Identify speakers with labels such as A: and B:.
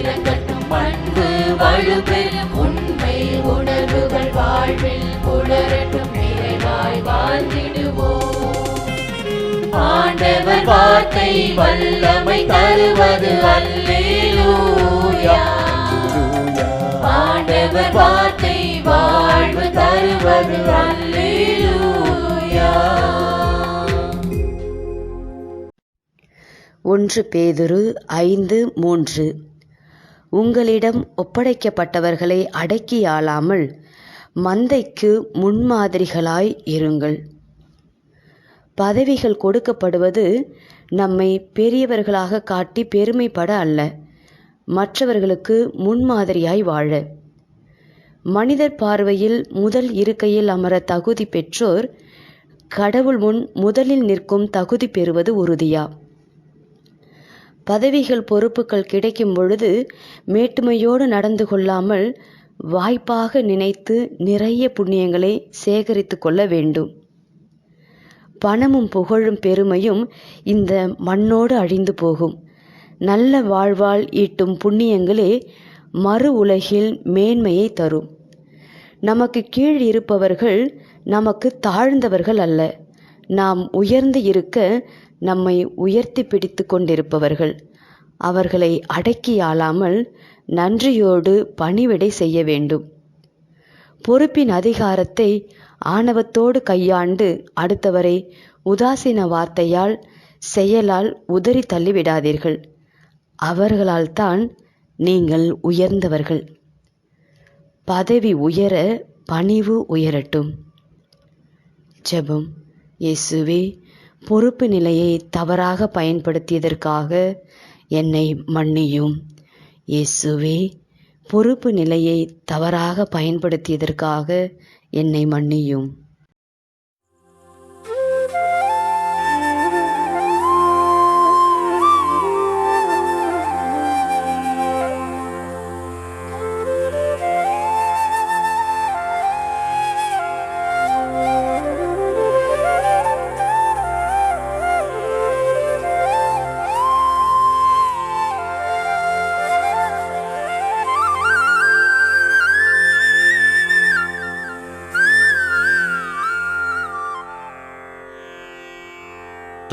A: இதயம் பண்பு வலுப்பெறும் உண்மை உணர்வுகள் வாழ்வில் புலரட்டும். நிறைவாய் வாழ்ந்திடுவோம். ஆண்டவர் வார்த்தை வல்லமை தருவது அல்லேலூயா. ஆண்டவர் வார்த்தை வாழ்வு தருவது அல்லேலூயா.
B: ஒன்று பேதுரு ஐந்து மூன்று. உங்களிடம் ஒப்படைக்கப்பட்டவர்களை அடக்கியாளாமல் மந்தைக்கு முன்மாதிரிகளாய் இருங்கள். பதவிகள் கொடுக்கப்படுவது நம்மை பெரியவர்களாக காட்டி பெருமைப்பட அல்ல. மற்றவர்களுக்கு முன்மாதிரியாய் வாழ. மனிதர் பார்வையில் முதல் இருக்கையில் அமர தகுதி பெற்றோர் கடவுள் முன் முதலில் நிற்கும் தகுதி பெறுவது உறுதியா? பதவிகள் பொறுப்புகள் கிடைக்கும் பொழுது மேட்டுமையோடு நடந்து கொள்ளாமல் வாய்ப்பாக நினைத்து நிறைய புண்ணியங்களை சேகரித்து கொள்ள வேண்டும். பணமும் புகழும் பெருமையும் இந்த மண்ணோடு அழிந்து போகும். நல்ல வாழ்வால் ஈட்டும் புண்ணியங்களே மறு உலகில் மேன்மையை தரும். நமக்கு கீழ் இருப்பவர்கள் நமக்கு தாழ்ந்தவர்கள் அல்ல. நாம் உயர்ந்து இருக்க நம்மை உயர்த்தி பிடித்து கொண்டிருப்பவர்கள். அவர்களை அடக்கி ஆளாமல் நன்றியோடு பணிவிடை செய்ய வேண்டும். பொறுப்பின் அதிகாரத்தை ஆணவத்தோடு கையாண்டு அடுத்தவரை உதாசீன வார்த்தையால் செயலால் உதறி தள்ளிவிடாதீர்கள். அவர்களால் தான் நீங்கள் உயர்ந்தவர்கள். பதவி உயர பணிவு உயரட்டும். ஜெபம். இயேசுவே பொறுப்பு நிலையை தவறாக பயன்படுத்தியதற்காக என்னை மன்னியும். இயேசுவே பொறுப்பு நிலையை தவறாக பயன்படுத்தியதற்காக என்னை மன்னியும்.